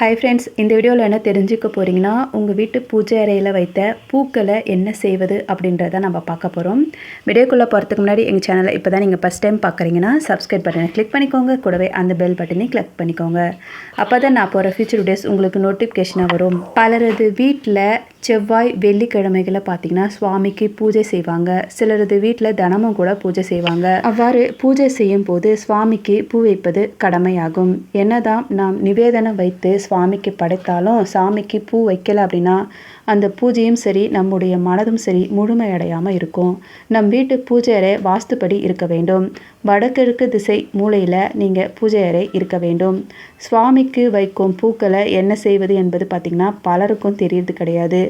Hi friends இந்த வீடியோவில் என்ன தெரிஞ்சுக்க போகிறீங்கன்னா உங்கள் வீட்டு பூஜை அறையில் வைத்த பூக்களை என்ன செய்வது அப்படின்றத நம்ம பார்க்க போகிறோம் வீடியோக்குள்ளே போகிறதுக்கு முன்னாடி எங்கள் சேனலை இப்போ தான் நீங்கள் ஃபஸ்ட் டைம் பார்க்குறீங்கன்னா சப்ஸ்கிரைப் பட்டனை கிளிக் பண்ணிக்கோங்க. கூடவே அந்த பெல் பட்டனையும் கிளிக் பண்ணிக்கோங்க. அப்போ தான் நான் போகிற ஃபியூச்சர் வீடியோஸ் உங்களுக்கு நோட்டிஃபிகேஷனாக வரும். பலரது வீட்டில் செவ்வாய் வெள்ளிக்கிழமைகளை பார்த்தீங்கன்னா சுவாமிக்கு பூஜை செய்வாங்க. சிலரது வீட்டில் தினமும் கூட பூஜை செய்வாங்க. அவ்வாறு பூஜை செய்யும் போது சுவாமிக்கு பூ வைப்பது கடமையாகும். என்னதான் நாம் நிவேதனம் வைத்து சுவாமிக்கு படைத்தாலும் சாமிக்கு பூ வைக்கல அப்படின்னா அந்த பூஜையும் சரி நம்முடைய மனதும் சரி முழுமையடையாமல் இருக்கும். நம் வீட்டு பூஜை அறை வாஸ்துப்படி இருக்க வேண்டும். வடகிழக்கு திசை மூலையில் நீங்கள் பூஜை அறை இருக்க வேண்டும். சுவாமிக்கு வைக்கும் பூக்களை என்ன செய்வது என்பது பார்த்திங்கன்னா பலருக்கும் தெரியறது கிடையாது.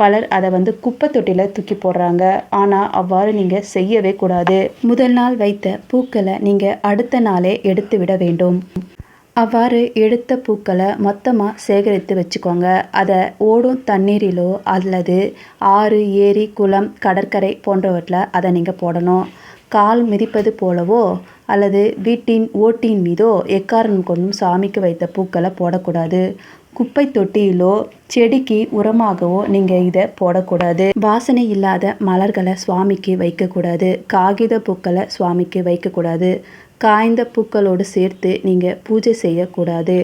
பலர் அதை வந்து குப்பை தொட்டியில் தூக்கி போடுறாங்க. ஆனால் அவ்வாறு நீங்கள் செய்யவே கூடாது. முதல் நாள் வைத்த பூக்களை நீங்கள் அடுத்த நாளே எடுத்து விட வேண்டும். அவ்வாறு எடுத்த பூக்களை மொத்தமாக சேகரித்து வச்சுக்கோங்க. அதை ஓடும் தண்ணீரிலோ அல்லது ஆறு ஏரி குளம் கடற்கரை போன்றவற்றில் அதை நீங்கள் போடணும். கால் மிதிப்பது போலவோ அல்லது வீட்டின் ஓட்டின் மீதோ எக்காரணம் கொண்டும் சாமிக்கு வைத்த பூக்களை போடக்கூடாது. குப்பை தொட்டியிலோ செடிக்கு உரமாகவோ நீங்கள் இதை போடக்கூடாது. வாசனை இல்லாத மலர்களை சுவாமிக்கு வைக்கக்கூடாது. காகித பூக்களை சுவாமிக்கு வைக்கக்கூடாது. காய்ந்த பூக்களோடு சேர்த்து நீங்கள் பூஜை செய்யக்கூடாது.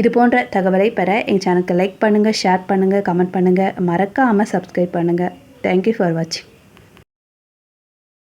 இது போன்ற தகவலை பெற எங்கள் சேனலுக்கு லைக் பண்ணுங்கள் ஷேர் பண்ணுங்கள் கமெண்ட் பண்ணுங்கள் மறக்காமல் சப்ஸ்கிரைப் பண்ணுங்கள் தேங்க்யூ ஃபார் வாட்சிங்